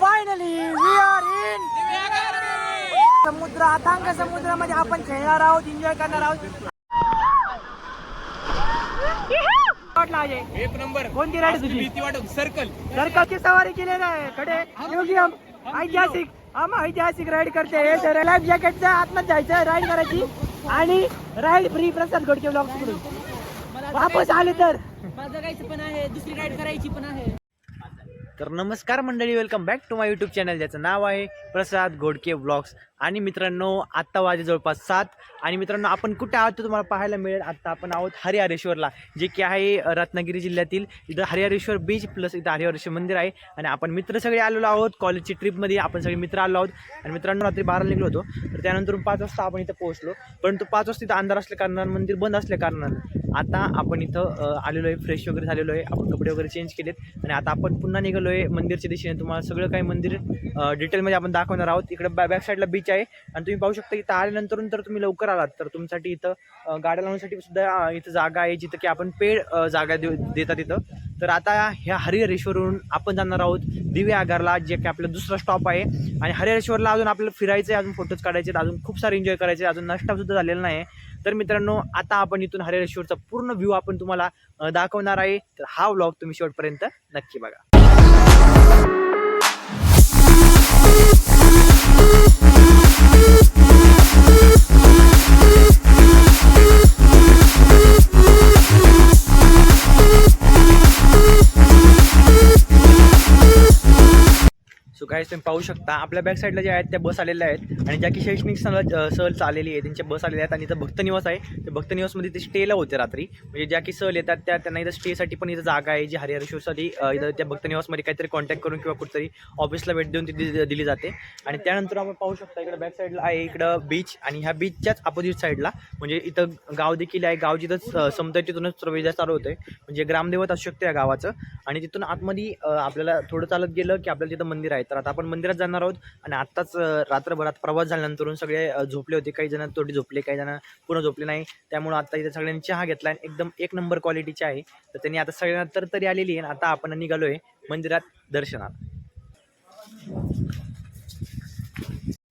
Finally we are in समुद्र अथांग समुद्रामध्ये आपण खेळणार आहोत एन्जॉय करणार आहोत. वाटलं एक नंबर. कोणती राईड तुझी? भीती वाटत सर्कल सरकारची सवारी केलेला आहे. कडे म्युझियम ऐतिहासिक आम्हा ऐतिहासिक राईड करते. हे लाईफ जॅकेटच्या आतमध्ये जायचं राईड करायची. आणि ride free Prasad Godke blog वापस आले तर माझं गायचं पण आहे दुसरी करायची पण आहे. तर नमस्कार मंडळी welcome back to my YouTube channel ज्याचं नाव आहे प्रसाद घोडके ब्लॉग्स आणि मित्रांनो आत्ता वाजे जवळपास सात. आणि मित्रांनो आपण कुठे आहोत ते तुम्हाला पाहायला मिळेल. आत्ता आपण आहोत हरिहरेश्वरला जे की आहे रत्नागिरी जिल्ह्यातील. इथं हरिहरेश्वर बीच प्लस इथं हरिहरेश्वर मंदिर आहे. आणि आपण मित्र सगळे आलेलो आहोत. कॉलेजची ट्रिपमध्ये आपण सगळे मित्र आलो आहोत. आणि मित्रांनो रात्री बारा निघलो होतो. तर त्यानंतर पाच वाजता आपण इथं पोहोचलो. परंतु पाच वाजता इथं अंधार असल्या कारणानं मंदिर बंद असल्या कारणानं आता आपण इथं आलेलो आहे फ्रेश वगैरे झालेलो आहे. आपण कपडे वगैरे चेंज केलेत. आणि आता आपण पुन्हा निघालो आहे मंदिरच्या दिशेने. तुम्हाला सगळं काही मंदिर डिटेलमध्ये आपण दाखवणार आहोत. इकडे बॅ बॅक साईडला बीच आहे. आणि तुम्ही पाहू शकता इथं आल्यानंतर तर तुम्ही लवकर आलात. तर तुमच्यासाठी इथं गाड्या लावण्यासाठी सुद्धा इथं जागा आहे जिथं की आपण पेड जागा देऊ देतात इथं. तर आता ह्या हरिहरेश्वरवरून आपण जाणार आहोत दिवे आगारला जे की आपला दुसरा स्टॉप आहे. आणि हरिहरेश्वरला अजून आपल्याला फिरायचं आहे अजून फोटोज काढायचे अजून खूप सारे एन्जॉय करायचे अजून नाश्ता सुद्धा झालेला नाही तर मित्रांनो आता आपण इथून हरिहरेश्वरचा पूर्ण व्ह्यू आपण तुम्हाला दाखवणार आहे. तर हा व्लॉग तुम्ही शेवटपर्यंत नक्की बघा. सो काय पाहू शकता. आपल्या बॅक साईडला ज्या आहेत त्या बस आलेल्या आहेत. आणि ज्या की शैक्षणिक सहल सहल चाललेली आहे. त्यांच्या बस आलेल्या आहेत. आणि इथं भक्त निवास आहे. ते भक्तनिवासमध्ये ते स्टेला होते रात्री. म्हणजे ज्या की सहल येतात त्या त्यांना इथं स्टेसाठी पण इथं जागा आहे. जी हरिहरेश्वरसाठी अ, इथं त्या भक्तनिवासमध्ये काहीतरी कॉन्टॅक्ट करून किंवा कुठेतरी ऑफिसला भेट देऊन ती दि- दिली जाते. आणि त्यानंतर आपण पाहू शकता इकडं बॅक साईडला आहे इकडं बीच आणि ह्या बीचच्याच अपोजिट साईडला म्हणजे इथं गाव देखील आहे. गाव जिथं समजा तिथूनच प्रवेश चालू होते म्हणजे ग्रामदेवत असू शकते या गावाचं. आणि तिथून आतमध्ये आपल्याला थोडं चालत गेलं की आपल्याला तिथं मंदिर आहे. तर आता आपण मंदिर मंदिरात जाणार आहोत. आणि आत्ताच रात्रभरात प्रवास झाल्यानंतर सगळे झोपले होते. काही जण थोडी झोपले काही जण पूर्ण झोपले नाही. त्यामुळे आता इथे सगळ्यांनी चहा घेतला आणि एकदम एक नंबर क्वालिटीचे आहे. तर त्यांनी आता सगळ्यांना तर तरी आलेली आहे आणि आता आपण निघालोय मंदिरात दर्शनात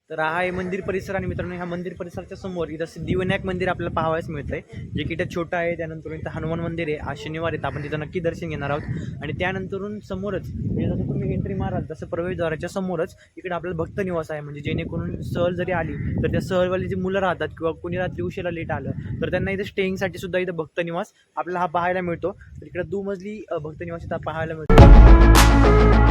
तर हा आहे मंदिर परिसर आणि मित्रांनो ह्या मंदिर परिसराच्या समोर इथं सिद्धिविनायक मंदिर आपल्याला पाहावयास आहे जे की इथं छोटं आहे. त्यानंतर इथं हनुमान मंदिर आहे. आज शनिवार आहे आपण तिथं नक्की दर्शन घेणार आहोत. आणि त्यानंतरून समोरच म्हणजे जसं तुम्ही एंट्री माराल तसं प्रवेशद्वाराच्या समोरच इकडे आपल्याला भक्त निवास आहे. म्हणजे जेणेकरून सहल जरी आली तर त्या सहलवाली जी मुलं राहतात किंवा कोणी रात्री उशिरा लेट आलं तर त्यांना इथं स्टेईंगसाठी सुद्धा इथं भक्त निवास आपल्याला हा पाहायला मिळतो. तर इकडे दुमजली भक्त निवास इथं पाहायला मिळतो.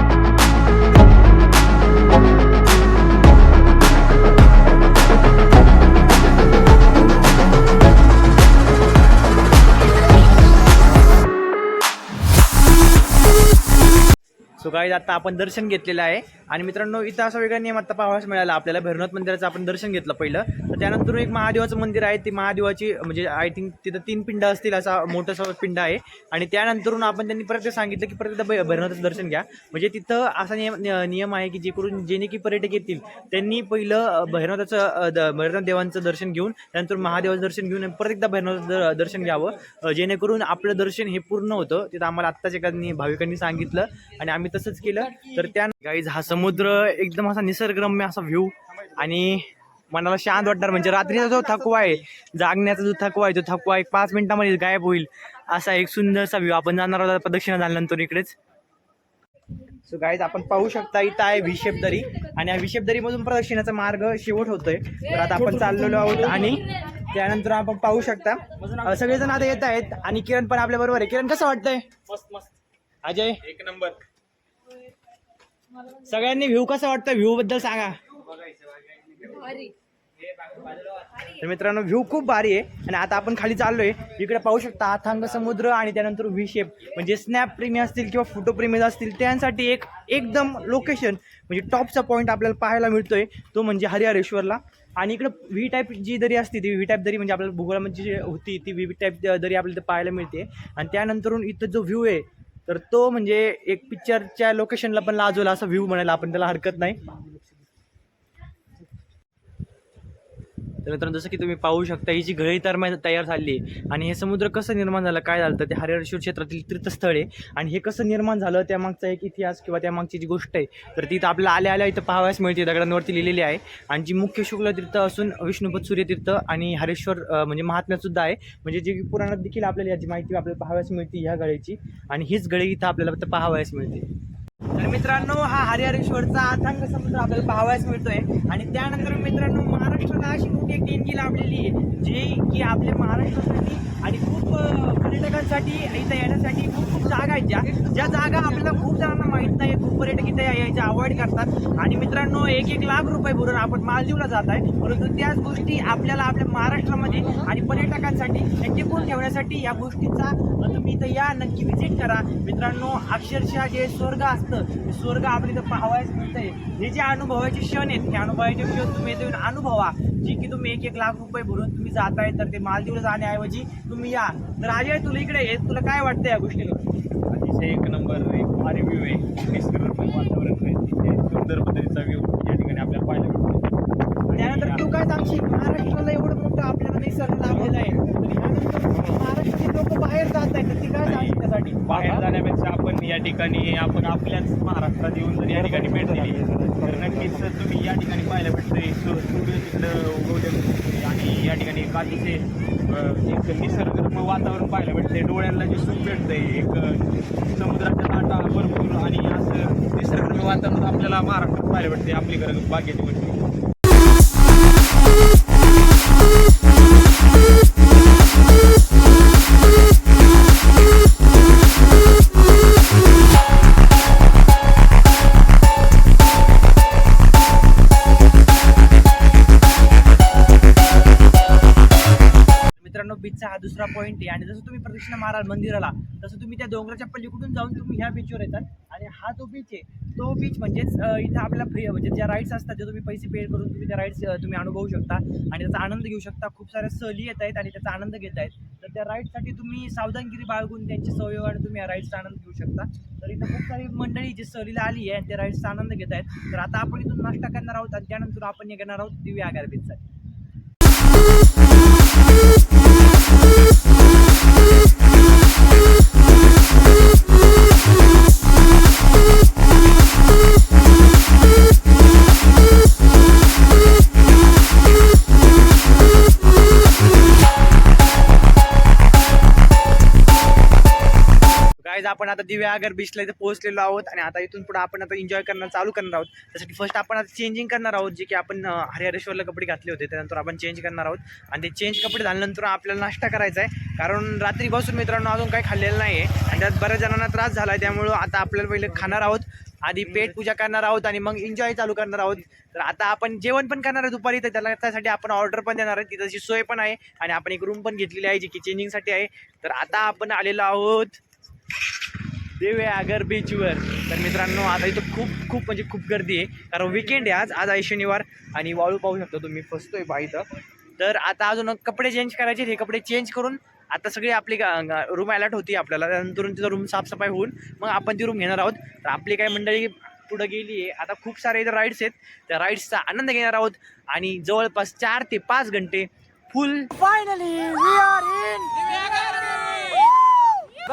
सो काही आता आपण दर्शन घेतलेलं आहे. आणि मित्रांनो इथं असा वेगळा नियम आता पाहायला मिळाला. आपल्याला भैरवनाथ मंदिराचं आपण दर्शन घेतलं पहिलं. तर त्यानंतर एक महादेवाचं मंदिर आहे. ते महादेवाची म्हणजे आय थिंक तिथं तीन पिंड असतील असा मोठंसं पिंड आहे. आणि त्यानंतरून आपण त्यांनी परत सांगितलं की परत एकदा भै- भैरवनाथचं दर्शन घ्या. म्हणजे तिथं असा नियम नियम आहे की जे करून जेणे की पर्यटक येतील त्यांनी पहिलं अ, भैरवनाथाचं द- भैरवनाथ देवांचं दर्शन घेऊन त्यानंतर महादेवाचं दर्शन घेऊन परत एकदा भैरवनाथचं दर्शन घ्यावं. जेणेकरून आपलं दर्शन हे पूर्ण होतं. तिथं आम्हाला आत्ताच एका भाविकांनी सांगितलं. आणि आम्ही तसंच केलं. तर त्या गाईज हा समुद्र एकदम असा निसर्गरम्य असा व्ह्यू आणि मनाला शांत वाटणार. म्हणजे रात्रीचा जो थकवा आहे जागण्याचा जो थकवा आहे तो थकवा एक पाच मिनिटामध्ये गायब होईल. असा एक सुंदरसा व्ह्यू आपण जाणार आहोत प्रदक्षिणा झाल्यानंतर इकडेच. सो गाईज आपण पाहू शकता इथं आहे विशेप दरी आणि या विशेप दरीमधून प्रदक्षिणाचा मार्ग शेवट होतोय. तर आता आपण चाललेलो आहोत आणि त्यानंतर आपण पाहू शकता. सगळेजण आता येत आहेत. आणि किरण पण आपल्या बरोबर आहे. किरण कसं वाटतंय? मस्त मस्त. अजय? एक नंबर. सगळ्यांनी व्ह्यू कसा वाटतं व्ह्यू बद्दल सांगा. तर मित्रांनो व्ह्यू खूप भारी आहे. आणि आता आपण खाली चाललोय. इकडे पाहू शकता अथांग समुद्र आणि त्यानंतर व्ही शेप म्हणजे स्नॅप प्रेमी असतील किंवा फोटो प्रेमी असतील त्यांसाठी एक एकदम लोकेशन म्हणजे टॉपचा पॉईंट आपल्याला पाहायला मिळतोय. तो म्हणजे हरिहरेश्वरला. आणि इकडं व्ही टाईप जी दरी असते ती व्ही टाईप दरी म्हणजे आपल्याला भूगोलामध्ये जी होती ती व्ही टाईप दरी आपल्याला पाहायला मिळते. आणि त्यानंतरून इथं जो व्ह्यू आहे तर तो म्हणजे एक पिक्चरच्या लोकेशनला पण लाजवला असा व्ह्यू म्हणायला आपण त्याला हरकत नाही. तर मित्रांनो जसं की तुम्ही पाहू शकता ही जी घळी तर तयार झाली आणि हे समुद्र कसं निर्माण झालं काय झालं तर ते हरिहरेश्वर क्षेत्रातील तीर्थस्थळ आहे. आणि हे कसं निर्माण झालं त्यामागचा एक इतिहास किंवा त्यामागची जी गोष्ट आहे तर ती आपल्याला आल्या आल्या इथं पाहावयास मिळते. दगडांवरती लिहिलेली आहे. आणि जी मुख्य शुक्ल तीर्थ असून विष्णुपद सूर्यतीर्थ आणि हरेश्वर म्हणजे महात्म्यासुद्धा आहे. म्हणजे जी पुराणात देखील आपल्याला याची माहिती आपल्याला पाहावयास मिळते ह्या गळीची. आणि हीच गळी इथं आपल्याला फक्त पाहावयास मिळते. तर मित्रांनो हा हरिहरेश्वरचा अथांग समुद्र आपल्याला पाहावयास मिळतोय. आणि त्यानंतर मित्रांनो महाराष्ट्राला अशी मोठी एक देणगी लाभलेली आहे जी की आपल्या महाराष्ट्रासाठी आणि खूप पर्यटकांसाठी इथं येण्यासाठी खूप खूप जागा आहेत ज्या. ज्या जागा आपल्याला खूप जणांना माहीत नाही खूप पर्यटक इथे यायच्या अवॉइड करतात. आणि मित्रांनो एक एक लाख रुपये भरून आपण मालदीवला जात आहे. परंतु त्याच गोष्टी आपल्याला आपल्या महाराष्ट्रामध्ये आणि पर्यटकांसाठी हे टिकून ठेवण्यासाठी या गोष्टीचा तुम्ही इथं या नक्की व्हिजिट करा. मित्रांनो अक्षरशः जे स्वर्ग असतं ते स्वर्ग आपल्या इथं पाहावयास मिळतंय. हे जे अनुभवाचे क्षण आहेत हे अनुभवाचे क्षण तुम्ही इथे येऊन अनुभवा. जी की तुम्ही एक एक लाख रुपये भरून तुम्ही जाताय तर ते मालदीवला जाण्याऐवजी तुम्ही या. तर अजय तुला इकडे ये. तुला काय वाटतं या गोष्टीला? अतिशय एक नंबर एक भारी व्ह्यू आहे. वातावरण सुंदर पद्धतीचा व्ह्यू या ठिकाणी आपल्याला पाहायला मिळतो त्यानंतर तू काय सांगशील? महाराष्ट्राला एवढं मोठं आपल्याला निसर्ग लाभलेलं आहे. महाराष्ट्रातील लोक बाहेर जात आहेत तर ती काय सांगशील त्यासाठी बाहेर जाण्यापेक्षा आपण या ठिकाणी आपण आपल्याच महाराष्ट्रात येऊन जर या ठिकाणी भेट दिली तर नक्कीच तुम्ही या ठिकाणी पाहायला भेटतंय. सूर्य तिकडं उगवले आणि या ठिकाणी अं, एक निसर्गरम्य वातावरण पाहायला भेटतंय. डोळ्यांना जे सुख भेटतंय एक समुद्राच्या लाटा भरपूर आणि असं निसर्गरम्य वातावरण आपल्याला महाराष्ट्रात पाहायला भेटते आपली गरज भाग्याची कृष्ण महाराज मंदिराला तसं तुम्ही त्या डोंगराच्या पलीकडून जाऊन तुम्ही ह्या बीचवर येतात. आणि हा जो बीच आहे तो बीच म्हणजेच इथं आपल्याला फ्री म्हणजे ज्या राईड्स असतात जे तुम्ही पैसे पे करून तुम्ही त्या राईड्स तुम्ही अनुभवू शकता. आणि त्याचा आनंद घेऊ शकता. खूप साऱ्या सहली येत आहेत आणि त्याचा आनंद घेत आहेत. तर त्या राईडसाठी तुम्ही सावधानगिरी बाळगून त्यांची सहयोगाने तुम्ही या राईड्सचा आनंद घेऊ शकता. तर इथं खूप सारी मंडळी जी सहलीला आली आहे आणि त्या राईड्सचा आनंद घेत आहेत. तर आता आपण इथून नाश्ता करणार आहोत आणि त्यानंतर आपण निघणार आहोत दिव्या आगार बीचसाठी आता दिव्या आगर बीचला इथे पोहोचलेलो आहोत आणि आता इथून पुढे आपण आता एन्जॉय करणं चालू करणार आहोत. त्यासाठी फर्स्ट आपण आता चेंजिंग करणार आहोत जे की आपण हरिहरेश्वरला कपडे घातले होते त्यानंतर आपण चेंज करणार आहोत. आणि ते चेंज कपडे झाल्यानंतर आपल्याला नाश्ता करायचा आहे. कारण रात्री बसून मित्रांनो अजून काही खाल्लेलं नाही आहे आणि त्यात बऱ्याच जणांना त्रास झाला आहे त्यामुळं आता आपल्याला पहिले खाणार आहोत. आधी पेट पूजा करणार आहोत आणि मग एन्जॉय चालू करणार आहोत. तर आता आपण जेवण पण करणार आहे दुपारी तर त्याला त्यासाठी आपण ऑर्डर पण देणार आहे. तिथं सोय पण आहे. आणि आपण एक रूम पण घेतलेली आहे जी की चेंजिंगसाठी आहे. तर आता आपण आलेलो आहोत. देवे आगर बीचवर तर मित्रांनो आता इथं खूप खूप म्हणजे खूप गर्दी आहे. कारण विकेंड आहे आज. आज आहे शनिवार आणि वाळू पाहू शकता तुम्ही. फसतोय पहा इथं. तर आता अजून कपडे चेंज करायचे हे कपडे चेंज करून आता सगळी आपली रूम अलर्ट होती आपल्याला. त्यानंतर तिथं रूम साफसफाई होऊन मग आपण ती रूम घेणार आहोत. तर आपली काही मंडळी पुढं गेली आहे. आता खूप सारे इथं राईड्स आहेत. त्या राईड्सचा आनंद घेणार आहोत. आणि जवळपास चार ते पाच घंटे full finally we are in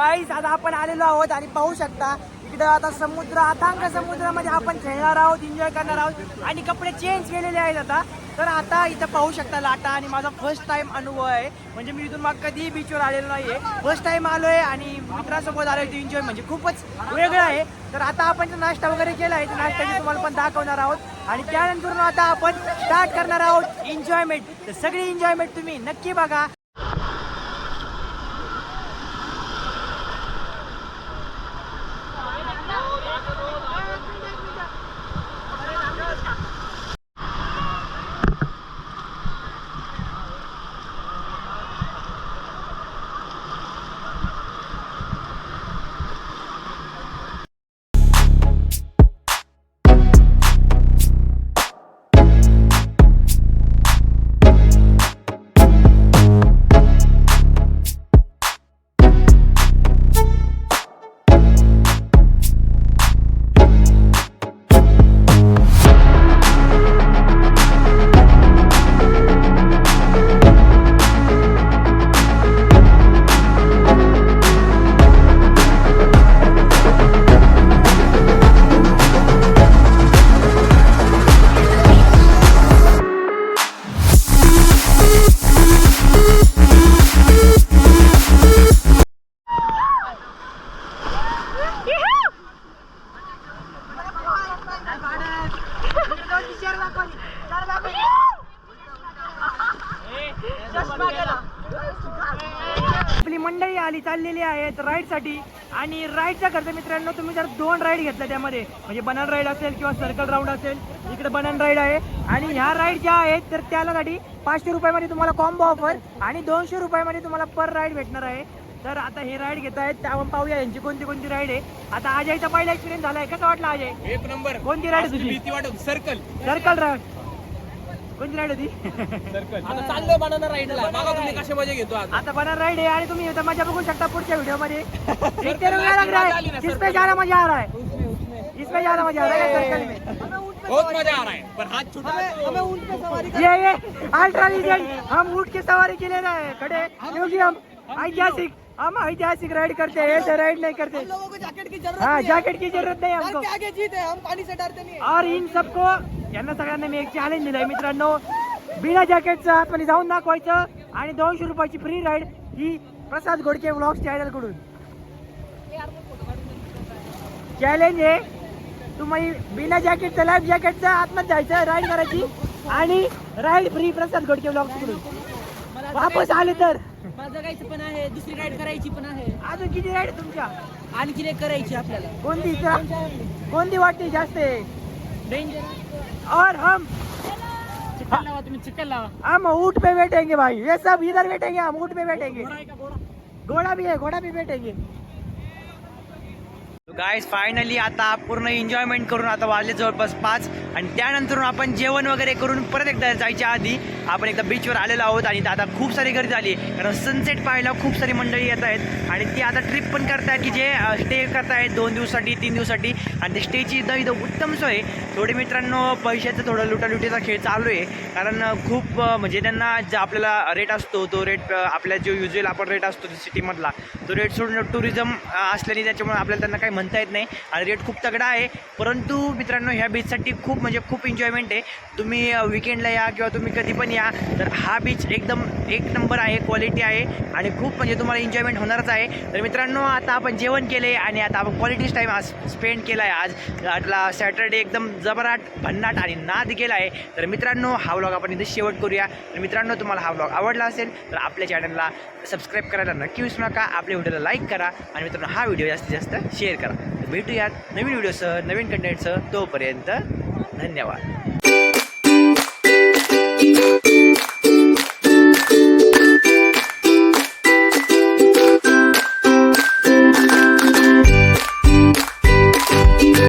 guys आता आपण आलेलो आहोत आणि पाहू शकता इकडं आता समुद्र अथांग समुद्रामध्ये आपण खेळणार आहोत एन्जॉय करणार आहोत आणि कपडे चेंज केलेले आहेत आता. तर आता इथं पाहू शकता लाटा आणि माझा फर्स्ट टाइम अनुभव आहे. म्हणजे मी इथून मग कधी बीचवर आलेलो नाहीये. फर्स्ट टाइम आलोय आणि मित्रांसोबत आलोय तो एन्जॉय म्हणजे खूपच वेगळं आहे. तर आता आपण नाश्ता वगैरे केला आहे नाश्ता तुम्हाला पण दाखवणार आहोत. आणि त्यानंतर आता आपण स्टार्ट करणार आहोत एन्जॉयमेंट तर सगळी एन्जॉयमेंट तुम्ही नक्की बघा. आलेली आहेत राईडसाठी आणि राईडचा खर्च मित्रांनो तुम्ही जर दोन राईड घेतल्या त्यामध्ये म्हणजे बनन राईड असेल किंवा सर्कल राऊंड असेल इकडे बनन राईड आहे. आणि ह्या राईड ज्या आहेत तर त्यासाठी पाचशे रुपयामध्ये तुम्हाला कॉम्बो ऑफर आणि दोनशे रुपयामध्ये तुम्हाला पर राईड भेटणार आहे. तर आता हे राईड घेत आहेत त्या आपण पाहूया यांची कोणती कोणती राईड आहे. आता अजयचा पहिला एक्सपिरियन्स झालाय कसा वाटला अजय? एक नंबर. कोणती राईड तुझी सर्कल सर्कल राईड कोणती राईड होती? सर्कल आता चाललोय बनाना राईडला बघा तुम्ही कशा मजा घेतो आता. बनर राईड आहे आणि तुम्ही मजा बघू शकता पुढच्या व्हिडिओमध्ये एक तेरे लग रहा है किसपे ज्यादा मजा आ रहा है. इसमें ज्यादा मजा आ रहा है. सर्कल में. बहुत मजा आ रहा है पर हाथ छुटा हमें ऊंट पे सवारी ये ये अल्ट्रा लीजेंड हम ऊँट की सवारी के लिए रहे खड़े क्योंकि हम ऐतिहासिक हम ऐतिहासिक राइड करते हैं ऐसे राइड नहीं करते। लोगों को जैकेट की जरूरत हाँ नहीं है। जैकेट की जरूरत नहीं हमको। आगे जीत है हम पानी से डरते नहीं है। और इन सबको यांना सगळ्यांना मी एक चॅलेंज दिलंय. मित्रांनो बिना जॅकेटचं आतमध्ये जाऊन दाखवायचं आणि दोनशे रुपयाची फ्री राईड ही प्रसाद घोडके व्लॉग्स चॅनलकडून. चॅलेंज आहे तुम्ही बिना जॅकेटचं लाईफ जॅकेटचं आतमध्ये जायचं राईड करायची आणि राईड फ्री प्रसाद घोडके कडून. वापस आले तर? जगायचं पण आहे दुसरी राईड करायची पण आहे. अजून किती राईड तुमच्या? आणखी करायची आपल्याला. कोणती कोणती वाटते जास्त? आहे डेंजर और हम चिकन लावा तुम्ही चिकन लावा हम ऊँट पे बैठेंगे भाई। ये सब इधर बैठेंगे हम ऊँट पे बैठेंगे। घोड़ा भी है घोड़ा भी बैठेंगे। गाईज फायनली आता पूर्ण एन्जॉयमेंट करून आता वाजले जवळपास पाच. आणि त्यानंतर आपण जेवण वगैरे करून परत एकदा जायच्या आधी आपण एकदा बीचवर आलेलो आहोत आणि आता खूप सारी गर्दी झाली कारण सनसेट पाहायला खूप सारी मंडळी येत आहेत. आणि ती आता ट्रिप पण करतायत की जे स्टे करतायत दोन दिवसासाठी तीन दिवसासाठी. आणि ते स्टेची इथं इथं उत्तम सोय थोडी मित्रांनो पैशाचं थोडं लुटालुटीचा खेळ चालू आहे. कारण खूप म्हणजे त्यांना जे आपल्याला रेट असतो तो रेट आपल्या जो युजल आपण रेट असतो सिटीमधला तो रेट सोडून टुरिझम असल्याने त्याच्यामुळे आपल्याला त्यांना काही म्हणता येत नाही. आणि रेट खूप तगडा आहे. परंतु मित्रांनो ह्या बीचसाठी खूप म्हणजे खूप एन्जॉयमेंट आहे. तुम्ही विकेंडला या किंवा तुम्ही कधी पण या तर हा बीच एकदम एक नंबर आहे क्वालिटी आहे आणि खूप म्हणजे तुम्हाला एन्जॉयमेंट होणारच आहे. तर मित्रांनो आता आपण जेवण केलं आहे आणि आता आपण क्वालिटीच टाईम आज स्पेंड केला आहे आज आपला सॅटर्डे एकदम जबराट भन्नाट आणि नाद केला आहे. तर मित्रांनो हा व्लॉग आपण इथे शेवट करूया. तर मित्रांनो तुम्हाला हा व्लॉग आवडला असेल तर आपल्या चॅनलला सबस्क्राईब करायला नक्की विसरू नका. आपल्या व्हिडिओला लाईक करा आणि मित्रांनो हा व्हिडिओ जास्तीत जास्त शेअर करा. भेटूयात नवीन व्हिडिओसह नवीन कंटेंटसह तोपर्यंत धन्यवाद.